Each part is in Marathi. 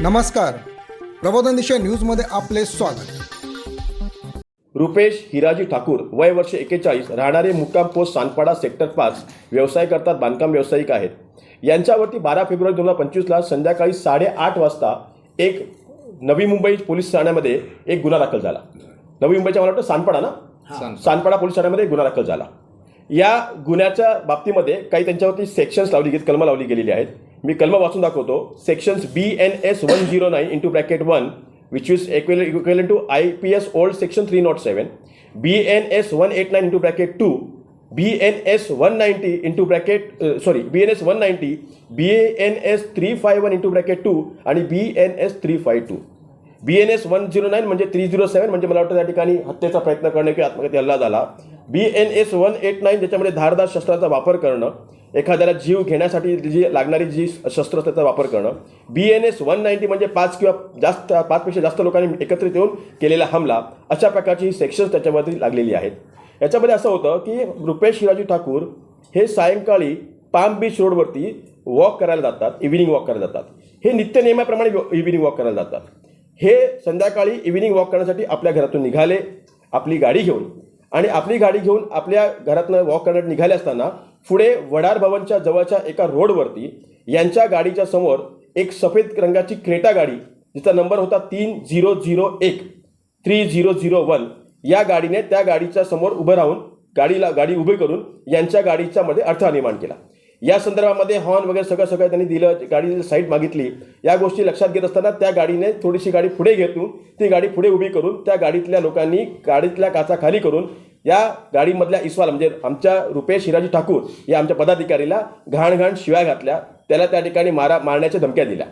नमस्कार. प्रबोधन दिशा न्यूजमध्ये आपले स्वागत. रुपेश हिराजी ठाकूर वय वर्ष एकेचाळीस राहणारे मुक्काम पोस्ट सानपाडा सेक्टर पाच व्यवसाय करतात बांधकाम व्यावसायिक आहेत. यांच्यावरती बारा फेब्रुवारी दोन हजार पंचवीसला संध्याकाळी साडेआठ वाजता एक नवी मुंबई पोलीस ठाण्यामध्ये एक गुन्हा दाखल झाला. नवी मुंबईच्या मला वाटतं सानपाडा ना? सानपाडा पोलीस ठाण्यामध्ये एक गुन्हा दाखल झाला. या गुन्ह्याच्या बाबतीमध्ये काही त्यांच्यावरती सेक्शन्स लावली गेली कलमं लावली गेलेली आहेत. मी कलम वाचून दाखवतो. Sections B N S one zero nine into bracket one which is equal to I P S old section three nought seven B N S one eight nine into bracket two B N S one ninety into bracket sorry B N S one ninety B N S three five one into bracket two आणि B N S three five two B N S one zero nine म्हणजे थ्री झिरो सेवन म्हणजे मला वाटतं त्या ठिकाणी हत्येचा प्रयत्न करणे किंवा आत्महत्या हल्ला झाला. B N S one eight nine ज्याच्यामध्ये धारदार शस्त्राचा वापर करणं. एखाद्याला जीव घेण्यासाठी जी लागणारी जी शस्त्र त्याचा वापर करणं. B N S one ninety म्हणजे पाच किंवा जास्त पाचपेक्षा जास्त लोकांनी एकत्रित येऊन केलेला हमला अशा प्रकारची ही सेक्शन्स त्याच्यामध्ये लागलेली आहेत. याच्यामध्ये असं होतं की रुपेश शिवाजी ठाकूर हे सायंकाळी पाम बीच रोडवरती वॉक करायला जातात इव्हिनिंग वॉक करायला जातात. हे नित्य नियमाप्रमाणे इव्हिनिंग वॉक करायला जातात. हे संध्याकाळी इव्हिनिंग वॉक करण्यासाठी आपल्या घरातून निघाले आपली गाडी घेऊन. आणि आपली गाडी घेऊन आपल्या घरातनं वॉक करण्यात निघाले असताना पुढे वडार भवनच्या जवळच्या एका रोडवरती यांच्या गाडीच्या समोर एक सफेद रंगाची क्रेटा गाडी जिचा नंबर होता तीन झिरो झिरो एक थ्री झिरो झिरो वन या गाडीने त्या गाडीच्या समोर उभं राहून गाडीला गाडी उभी करून यांच्या गाडीच्या मध्ये अडथळा निर्माण केला. या संदर्भामध्ये हॉर्न वगैरे सगळं सगळं त्यांनी दिलं गाडीची साईड मागितली. या गोष्टी लक्षात घेत असताना त्या गाडीने थोडीशी गाडी पुढे घेतून ती गाडी पुढे उभी करून त्या गाडीतल्या लोकांनी गाडीतल्या काचा खाली करून या गाडीमधल्या इस्वाल म्हणजे आमच्या रुपेश हिराजी ठाकूर या आमच्या पदाधिकारीला घाण घाण शिव्या घातल्या. त्याला त्या ठिकाणी मारा मारण्याच्या धमक्या दिल्या.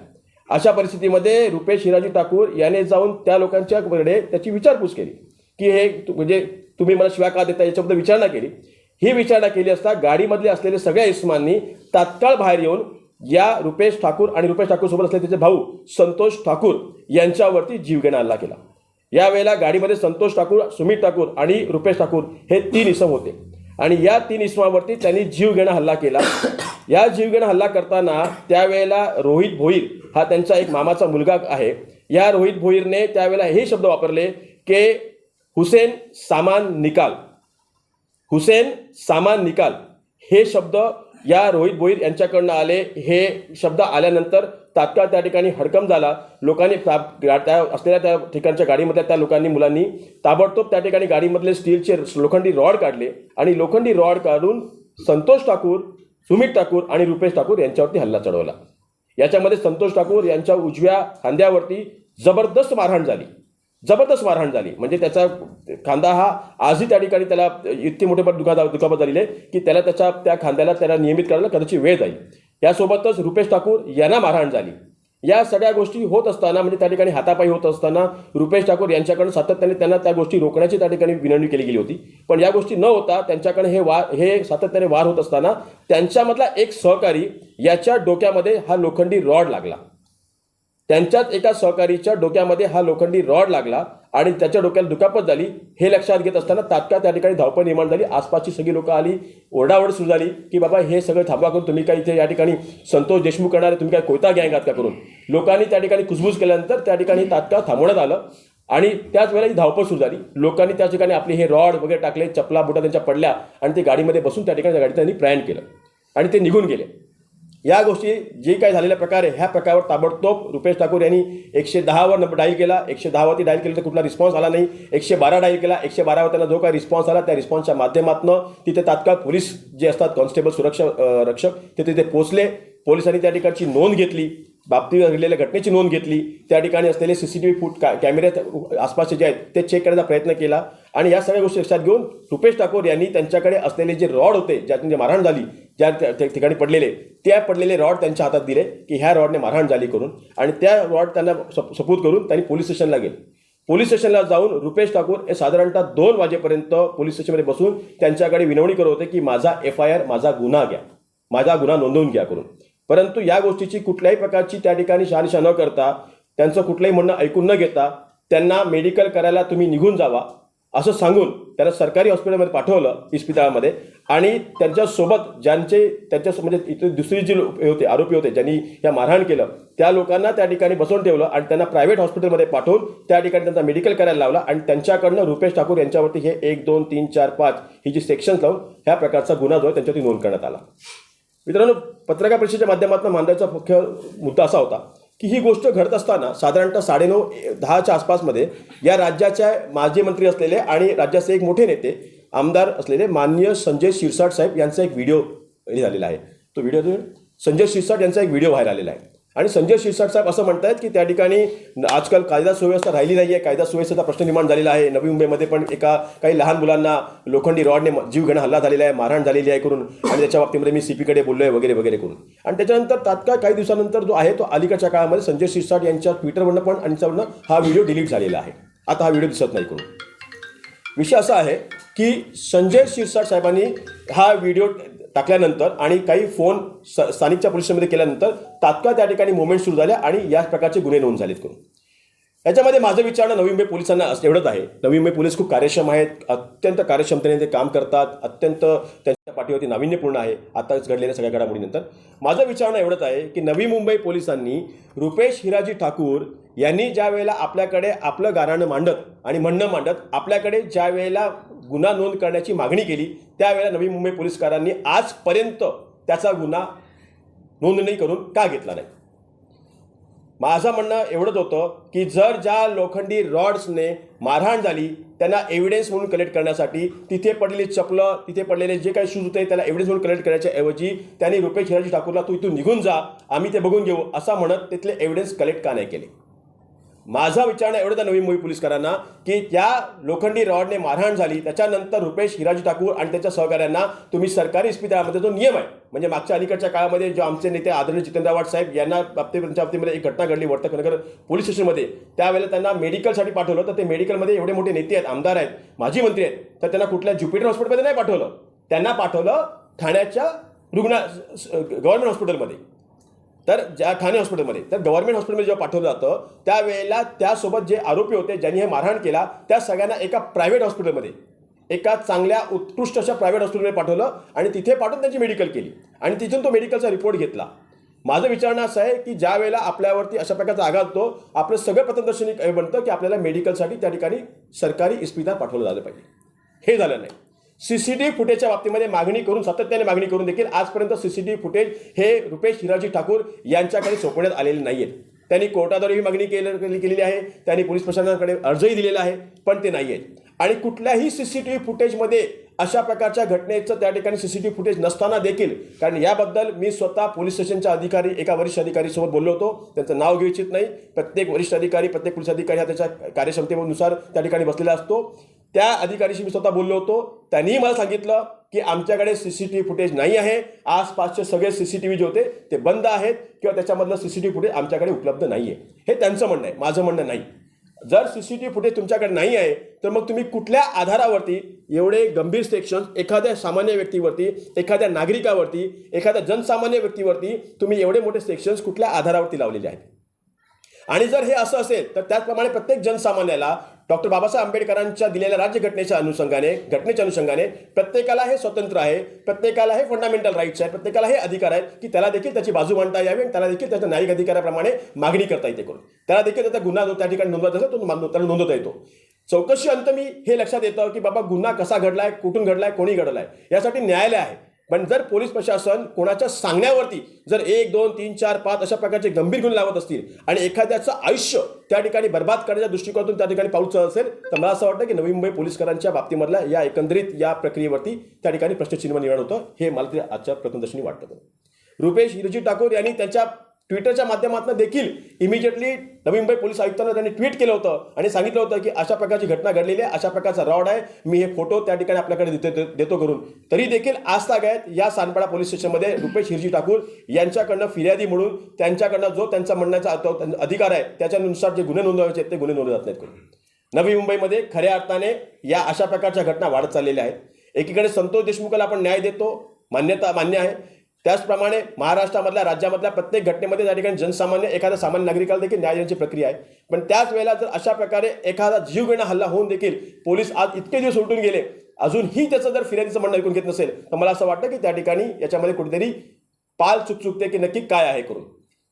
अशा परिस्थितीमध्ये रुपेश हिराजी ठाकूर याने जाऊन त्या लोकांच्याकडे त्याची विचारपूस केली. की हे म्हणजे तुम्ही मला शिव्या का देता याच्याबद्दल विचारणा केली. ही विचारणा केली असता गाडीमधले असलेले सगळ्या इस्मांनी तात्काळ बाहेर येऊन या रुपेश ठाकूर आणि रुपेश ठाकूर सोबत असलेले त्याचे भाऊ संतोष ठाकूर यांच्यावरती जीवघेणा हल्ला केला. यावेळेला गाडीमध्ये संतोष ठाकूर सुमित ठाकूर आणि रुपेश ठाकूर हे तीन इसम होते. आणि या तीन इसमावरती त्यांनी जीवघेणा हल्ला केला. या जीवघेणा हल्ला करताना त्यावेळेला रोहित भोईर हा त्यांचा एक मामाचा मुलगा आहे. या रोहित भोईरने त्यावेळेला हे शब्द वापरले की हुसेन सामान निकाल. हुसेन सामान निकाल हे शब्द या रोहित भोईर यांच्याकडनं आले हे शब्द आल्यानंतर तात्काळ त्या ठिकाणी हडकम झाला. लोकांनी ता- त्या असलेल्या त्या ठिकाणच्या गाडीमधल्या त्या लोकांनी मुलांनी ताबडतोब त्या ठिकाणी गाडीमधले स्टीलचे लोखंडी रॉड काढले आणि लोखंडी रॉड काढून संतोष ठाकूर सुमित ठाकूर आणि रुपेश ठाकूर यांच्यावरती हल्ला चढवला. याच्यामध्ये संतोष ठाकूर यांच्या उजव्या खांद्यावरती जबरदस्त मारहाण झाली. जबरदस्त मारहाण झाली. म्हणजे त्याचा खांदा हा आजही त्या ठिकाणी त्याला इतकी मोठे पण दुखा दुखापत झालेली आहे की त्याला त्याच्या त्या खांद्याला त्याला नियमित करायला कदाचित वेळ जाईल. यासोबतच रुपेश ठाकूर यांना मारहाण झाली. या सगळ्या गोष्टी होत असताना म्हणजे त्या ठिकाणी हातापायी होत असताना रुपेश ठाकूर यांच्याकडून सातत्याने त्यांना त्या गोष्टी रोखण्याची त्या ठिकाणी विनंती केली गेली होती. पण या गोष्टी न होता त्यांच्याकडे हे वार हे सातत्याने वार होत असताना त्यांच्यामधला एक सहकारी याच्या डोक्यामध्ये हा लोखंडी रॉड लागला. त्यांच्याच एका सहकारीच्या डोक्यामध्ये हा लोखंडी रॉड लागला आणि त्याच्या डोक्याला दुखापत झाली. हे लक्षात घेत असताना तात्काळ त्या ठिकाणी धावपळ निर्माण झाली. आसपासची सगळी लोकं आली. ओरडाओरड सुरू झाली की बाबा हे सगळं थांबा करून तुम्ही काय इथे या ठिकाणी संतोष देशमुख करणारे तुम्ही काय कोयता गँग आहात का करून? लोकांनी त्या ठिकाणी कुसबूस केल्यानंतर त्या ठिकाणी तात्काळ थांबवण्यात आलं. आणि त्याच वेळेला ही धावपळ सुरू झाली. लोकांनी त्या ठिकाणी आपले हे रॉड वगैरे टाकले चपला बुटा त्यांच्या पडल्या आणि ते गाडीमध्ये बसून त्या ठिकाणी त्या गाडीत त्यांनी प्रयाण केलं आणि ते निघून गेले. या गोष्टी जे काही झालेल्या प्रकार आहे ह्या प्रकारावर ताबडतोब रुपेश ठाकूर यांनी एकशे दहावर नंबर डायल केला. एकशे दहावरती डायल केलं तर कुठला रिस्पॉन्स आला नाही. एकशे बारा डायल केला. एकशे बारावर त्यांना जो काही रिस्पॉन्स आला त्या रिस्पॉन्सच्या माध्यमातून तिथे तात्काळ पोलीस जे असतात कॉन्स्टेबल सुरक्षा रक्षक ते तिथे पोहोचले. पोलिसांनी त्या ठिकाणची नोंद घेतली. बाबतीत घडलेल्या घटनेची नोंद घेतली. त्या ठिकाणी असलेले सीसीटीव्ही फूट का कॅमेरे आसपासचे जे आहेत ते चेक करण्याचा प्रयत्न केला. आणि या सगळ्या गोष्टी लक्षात घेऊन रुपेश ठाकूर यांनी त्यांच्याकडे असलेले जे रॉड होते ज्यातून जे मारहाण झाली ज्या ठिकाणी पडलेले त्या पडलेले रॉड त्यांच्या हातात दिले की ह्या रॉडने मारहाण झाली करून. आणि त्या रॉड त्यांना सपूत करून त्यांनी पोलीस स्टेशनला गेले. पोलीस स्टेशनला जाऊन रुपेश ठाकूर हे साधारणतः दोन वाजेपर्यंत पोलीस स्टेशनमध्ये बसून त्यांच्याकडे विनवणी करत होते की माझा एफ आय आर माझा गुन्हा घ्या. माझा गुन्हा नोंदवून घ्या करून. परंतु या गोष्टीची कुठल्याही प्रकारची त्या ठिकाणी शहानिशा न करता त्यांचं कुठलंही म्हणणं ऐकून न घेता त्यांना मेडिकल करायला तुम्ही निघून जावा असं सांगून त्यांना सरकारी हॉस्पिटलमध्ये पाठवलं इस्पितळामध्ये. आणि त्यांच्यासोबत ज्यांचे त्यांच्या म्हणजे इथे दुसरी जी लोक होते आरोपी होते ज्यांनी या मारहाण केलं त्या लोकांना त्या ठिकाणी बसवून ठेवलं आणि त्यांना प्रायव्हेट हॉस्पिटलमध्ये पाठवून त्या ठिकाणी त्यांचा मेडिकल करायला लावला. आणि त्यांच्याकडनं रुपेश ठाकूर यांच्यावरती हे एक दोन तीन चार पाच ही जी सेक्शन्स लावून ह्या प्रकारचा गुन्हा जो आहे त्यांच्यावरती नोंद करण्यात आला. मित्रांनो पत्रकार परिषदेच्या माध्यमातून मांडायचा मुख्य मुद्दा असा होता की ही गोष्ट घडत असताना साधारणतः साडेनऊ दहाच्या आसपासमध्ये या राज्याच्या माजी मंत्री असलेले आणि राज्याचे एक मोठे नेते आमदार असलेले माननीय संजय शिरसाट साहेब यांचा एक व्हिडिओ हे झालेला आहे. तो व्हिडिओ संजय शिरसाट यांचा एक व्हिडिओ व्हायरल आलेला आहे. आणि संजय शिरसाट साहेब असं म्हणतायत की त्या ठिकाणी आजकाल कायदा सुव्यवस्था राहिली नाही आहे कायदा सुव्यवस्थेचा प्रश्न निर्माण झालेला आहे. नवी मुंबईमध्ये पण एका काही लहान मुलांना लोखंडी रॉडने जीव घेणं हल्ला झालेला आहे मारहाण झालेली आहे करून आणि त्याच्या बाबतीमध्ये मी सीपीकडे बोललो आहे वगैरे वगैरे करून. आणि त्याच्यानंतर तात्काळ काही दिवसानंतर जो आहे तो अलीकडच्या काळामध्ये संजय शिरसाट यांच्या ट्विटरवरनं पण आणि हा व्हिडिओ डिलीट झालेला आहे. आता हा व्हिडिओ दिसत नाही करून विषय असा आहे की संजय शिरसाट साहेबांनी हा व्हिडिओ टाकल्यानंतर आणि काही फोन स स्थानिकच्या पोलिसांमध्ये केल्यानंतर तात्काळ त्या ठिकाणी मुवमेंट सुरू झाल्या आणि याच प्रकारचे गुन्हे नोंद झालेत करून. याच्यामध्ये माझं विचारणं नवी मुंबई पोलिसांना असं एवढंच आहे. नवी मुंबई पोलीस खूप कार्यक्षम आहेत अत्यंत कार्यक्षमतेने ते काम करतात अत्यंत त्यांच्या पाठीवरती नाविन्यपूर्ण आहे. आताच घडलेल्या सगळ्या घडामोडीनंतर. माझं विचारणं एवढंच आहे की नवी मुंबई पोलिसांनी रुपेश हिराजी ठाकूर यांनी ज्या वेळेला आपल्याकडे आपलं गाराणं मांडत आणि म्हणणं मांडत आपल्याकडे ज्या वेळेला गुन्हा नोंद करण्याची मागणी केली. त्यावेळेला नवी मुंबई पोलीसकारांनी आजपर्यंत त्याचा गुन्हा नोंदणी करून का घेतला नाही? माझं म्हणणं एवढंच होतं की जर ज्या लोखंडी रॉड्सने मारहाण झाली त्यांना एव्हिडन्स म्हणून कलेक्ट करण्यासाठी तिथे पडलेली चपलं तिथे पडलेले जे काही शूज होते त्याला एव्हिडन्स म्हणून कलेक्ट करण्याच्या ऐवजी त्यांनी रुपेश हिराजी ठाकूरला तू इथून निघून जा आम्ही ते बघून घेऊ असं म्हणत तिथले एव्हिडन्स कलेक्ट का नाही केले? माझा विचारणं एवढं त्या नवी मुंबई पोलिसकरांना की त्या लोखंडी रॉडने मारहाण झाली त्याच्यानंतर रुपेश हिराजी ठाकूर आणि त्याच्या सहकाऱ्यांना तुम्ही सरकारी इस्पितळामध्ये जो नियम आहे म्हणजे मागच्या अलीकडच्या काळामध्ये जो आमचे नेते आदरणीय जितेंद्र आव्हाड साहेब यांना बाबतीत त्यांच्या बाबतीमध्ये एक घटना घडली वर्तकनगर पोलीस स्टेशनमध्ये त्यावेळेला त्यांना मेडिकलसाठी पाठवलं तर ते मेडिकलमध्ये एवढे मोठे नेते आहेत आमदार आहेत माजी मंत्री आहेत तर त्यांना कुठल्या ज्युपिटर हॉस्पिटलमध्ये नाही पाठवलं. त्यांना पाठवलं ठाण्याच्या रुग्णा गव्हर्नमेंट हॉस्पिटलमध्ये तर ज्या ठाणे हॉस्पिटलमध्ये तर गव्हर्नमेंट हॉस्पिटलमध्ये जेव्हा पाठवलं जातं त्यावेळेला त्यासोबत जे आरोपी होते ज्यांनी हे मारहाण केला त्या सगळ्यांना एका प्रायव्हेट हॉस्पिटलमध्ये एका चांगल्या उत्कृष्ट अशा प्रायव्हेट हॉस्पिटलमध्ये पाठवलं आणि तिथे पाठवून त्यांची मेडिकल केली. आणि तिथून तो मेडिकलचा रिपोर्ट घेतला. माझं विचारणं असं आहे की ज्या वेळेला आपल्यावरती अशा प्रकारचा आघात होतो आपलं सगळं प्रथमदर्शनी हे बनतं की आपल्याला मेडिकलसाठी त्या ठिकाणी सरकारी इस्पितळ पाठवलं झालं पाहिजे. हे झालं नाही. सीसीटीव्ही फुटेजच्या बाबतीमध्ये मागणी करून सातत्याने मागणी करून देखील आजपर्यंत सीसीटीव्ही फुटेज हे रुपेश हिराजी ठाकूर यांच्याकडे सोपवण्यात आलेले नाही आहेत त्यांनी कोर्टाद्वारे ही मागणी केली केलेली आहे. त्यांनी पोलीस प्रशासनाकडे अर्जही दिलेला आहे पण ते नाही आहेत आणि कुठल्याही सीसीटीव्ही फुटेजमध्ये अशा प्रकारच्या घटनेचं त्या ठिकाणी सीसीटीव्ही फुटेज नसताना देखील कारण याबद्दल मी स्वतः पोलीस स्टेशनच्या अधिकारी एका वरिष्ठ अधिकारीसोबत बोललो होतो. त्यांचं नाव घेऊ इच्छित नाही. प्रत्येक वरिष्ठ अधिकारी प्रत्येक पोलीस अधिकारी हा त्याच्या कार्यक्षमतेनुसार त्या ठिकाणी बसलेला असतो. त्या अधिकारीशी मी स्वतः बोललो होतो. त्यांनीही मला सांगितलं की आमच्याकडे C C T V footage नाही आहे. आसपासचे सगळे C C T V J होते ते बंद आहेत किंवा त्याच्यामधलं C C T V footage आमच्याकडे उपलब्ध नाही आहे हे त्यांचं म्हणणं आहे. माझं म्हणणं नाही. जर C C T V footage तुमच्याकडे नाही आहे तर मग तुम्ही कुठल्या आधारावरती एवढे गंभीर सेक्शन्स एखाद्या सामान्य व्यक्तीवरती एखाद्या नागरिकावरती एखाद्या जनसामान्य व्यक्तीवरती तुम्ही एवढे मोठे सेक्शन्स कुठल्या आधारावरती लावलेले आहेत? आणि जर हे असं असेल तर त्याचप्रमाणे प्रत्येक जनसामान्याला डॉक्टर बाबासाहेब आंबेडकरांच्या दिलेल्या राज्यघटनेच्या अनुषंगाने घटनेच्या अनुषंगाने प्रत्येकाला हे स्वतंत्र आहे प्रत्येकाला हे फंडामेंटल राईट्स आहेत प्रत्येकाला हे अधिकार आहेत की त्याला देखील त्याची बाजू मांडता यावी आणि त्याला देखील त्याच्या न्यायिक अधिकाराप्रमाणे मागणी करता येते करून त्याला देखील त्याचा गुन्हा जो त्या ठिकाणी नोंदवत असेल तो त्याला नोंदवता येतो. चौकशी अंत मी हे लक्षात येतं की बाबा गुन्हा कसा घडलाय कुठून घडलाय कोणी घडलाय यासाठी न्यायालय आहे. पण जर पोलीस प्रशासन कोणाच्या सांगण्यावरती जर एक दोन तीन चार पाच अशा प्रकारचे गंभीर गुन्हे लावत असतील आणि एखाद्याचं आयुष्य त्या ठिकाणी बर्बाद करण्याच्या दृष्टिकोनातून त्या ठिकाणी पाऊल चालत असेल तर मला असं वाटतं की नवी मुंबई पोलीसकरांच्या बाबतीमधल्या या एकंदरीत या प्रक्रियेवरती त्या ठिकाणी प्रश्नचिन्ह निर्माण होतं हे मला ते आजच्या प्रथमदर्शनी वाटतं. रुपेश हिरजी ठाकूर यांनी त्यांच्या ट्विटरच्या माध्यमातून देखील इमिजिएटली नवी मुंबई पोलीस आयुक्तांना त्यांनी ट्विट केलं होतं आणि सांगितलं होतं की अशा प्रकारची घटना घडलेली आहे अशा प्रकारचा रॉड आहे मी हे फोटो त्या ठिकाणी आपल्याकडे देतो देतो करून तरी देखील आज तागायत या सानपाडा पोलीस स्टेशनमध्ये रुपेश हिरजी ठाकूर यांच्याकडनं फिर्यादी म्हणून त्यांच्याकडनं जो त्यांचा म्हणण्याचा अधिकार आहे त्याच्यानुसार जे गुन्हे नोंदवायचे आहेत ते गुन्हे नोंदवले जात नाहीत करून नवी मुंबईमध्ये खऱ्या अर्थाने या अशा प्रकारच्या घटना वाढत चाललेल्या आहेत. एकीकडे संतोष देशमुखला आपण न्याय देतो मान्यता मान्य आहे. त्याचप्रमाणे महाराष्ट्रामधल्या राज्यामधल्या प्रत्येक घटनेमध्ये त्या ठिकाणी जनसामान्य एखाद्या सामान्य नागरिकाला देखील न्याय देण्याची प्रक्रिया आहे. पण त्याच वेळेला जर अशा प्रकारे एखादा जीवघेणा हल्ला होऊन देखील पोलीस आज इतके दिवस उलटून गेले अजूनही त्याचं जर फिर्यादीचं म्हणणं ऐकून घेत नसेल तर मला असं वाटतं की त्या ठिकाणी याच्यामध्ये कुठेतरी पाल चुक चुकते की नक्की काय आहे करून.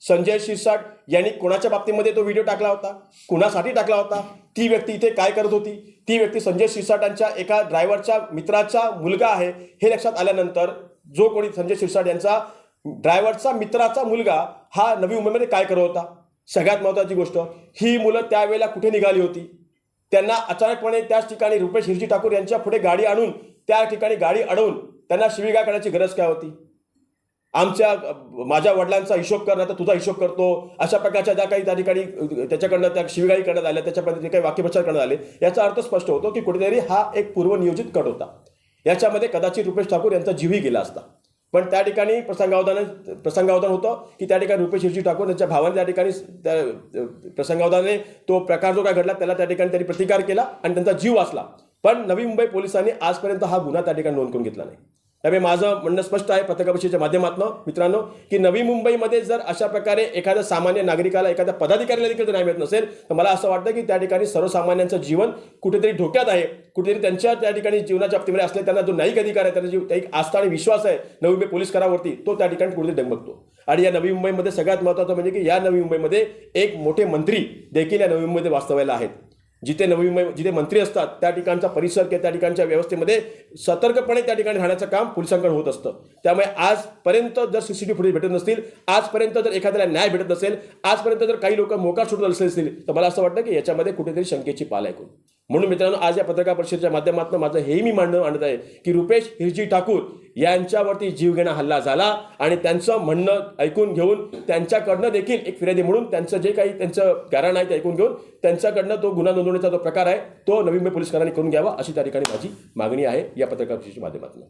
संजय शिरसाट यांनी कोणाच्या बाबतीमध्ये तो व्हिडिओ टाकला होता? कुणासाठी टाकला होता? ती व्यक्ती इथे काय करत होती? ती व्यक्ती संजय शिरसाटांच्या एका ड्रायव्हरच्या मित्राचा मुलगा आहे हे लक्षात आल्यानंतर जो कोणी संजय शिरसाट यांचा ड्रायव्हरचा मित्राचा मुलगा हा नवी मुंबईमध्ये काय करत होता? सगळ्यात महत्त्वाची गोष्ट ही मुलं त्यावेळेला कुठे निघाली होती? त्यांना अचानकपणे त्याच ठिकाणी रुपेश हिरजी ठाकूर यांच्या पुढे गाडी आणून त्या ठिकाणी गाडी अडवून त्यांना शिवीगाळ करण्याची गरज काय होती? आमच्या माझ्या वडिलांचा हिशोब करणं तर तुझा हिशोब करतो. अशा प्रकारच्या ज्या काही त्या ठिकाणी त्याच्याकडनं त्या शिवीगाळी करण्यात आल्या त्याच्यामध्ये जे काही वाक्यप्रचार करण्यात आले याचा अर्थ स्पष्ट होतो की कुठेतरी हा एक पूर्वनियोजित कट होता. याच्यामध्ये कदाचित रुपेश ठाकूर यांचा जीवही गेला असता. पण त्या ठिकाणी प्रसंगावधान प्रसंगावधान होतं की त्या ठिकाणी रुपेश शिवजी ठाकूर त्यांच्या भावाने त्या ठिकाणी त्या प्रसंगावधानाने तो प्रकार जो काय घडला त्याला त्या ठिकाणी त्यांनी प्रतिकार केला आणि त्यांचा जीव वाचला. पण नवी मुंबई पोलिसांनी आजपर्यंत हा गुन्हा त्या ठिकाणी नोंद करून घेतला नाही. त्यामुळे माझं म्हणणं स्पष्ट आहे पत्रकार माध्यमातून मित्रांनो की नवी मुंबईमध्ये जर अशा प्रकारे एखाद्या सामान्य नागरिकाला एखाद्या पदाधिकाऱ्याला देखील न्याय मिळत नसेल तर मला असं वाटतं की त्या ठिकाणी सर्वसामान्यांचं जीवन कुठेतरी धोक्यात आहे. कुठेतरी त्यांच्या त्या ठिकाणी जीवनाच्या बाबतीमध्ये असले त्यांना जो न्यायिक अधिकार आहे त्यांना जी एक आस्था आणि विश्वास आहे नवी मुंबई पोलीस करावरती तो त्या ठिकाणी कुठेतरी डगमगतो आणि या नवी मुंबईमध्ये सगळ्यात महत्त्वाचं म्हणजे की या नवी मुंबईमध्ये एक मोठे मंत्री देखील या नवी मुंबईमध्ये वास्तवायला आहेत. जिथे नवी मुंबई जिथे मंत्री असतात त्या ठिकाणचा परिसर किंवा त्या ठिकाणच्या व्यवस्थेमध्ये सतर्कपणे त्या ठिकाणी राहण्याचं काम पोलिसांकडे होत असतं. त्यामुळे आजपर्यंत जर सी सी सीसीटीव्ही फुटेज भेटत नसतील आजपर्यंत जर एखाद्याला न्याय भेटत नसेल आजपर्यंत जर काही लोक मोकार सुटत असतील तर मला असं वाटतं की याच्यामध्ये कुठेतरी शंकेची पाल ऐकून म्हणून मित्रांनो आज या पत्रकार परिषदेच्या माध्यमातून माझं हेही मी मांडणं आणत आहे की रुपेश हिरजी ठाकूर यांच्यावरती जीवघेणा हल्ला झाला आणि त्यांचं म्हणणं ऐकून घेऊन त्यांच्याकडनं देखील एक फिर्यादी म्हणून त्यांचं जे काही त्यांचं कारण आहे ते ऐकून घेऊन त्यांच्याकडनं तो गुन्हा नोंदवण्याचा जो प्रकार आहे तो नवी मुंबई पोलीस करून घ्यावा अशी त्या ठिकाणी माझी मागणी आहे या पत्रकार परिषदेच्या माध्यमातून.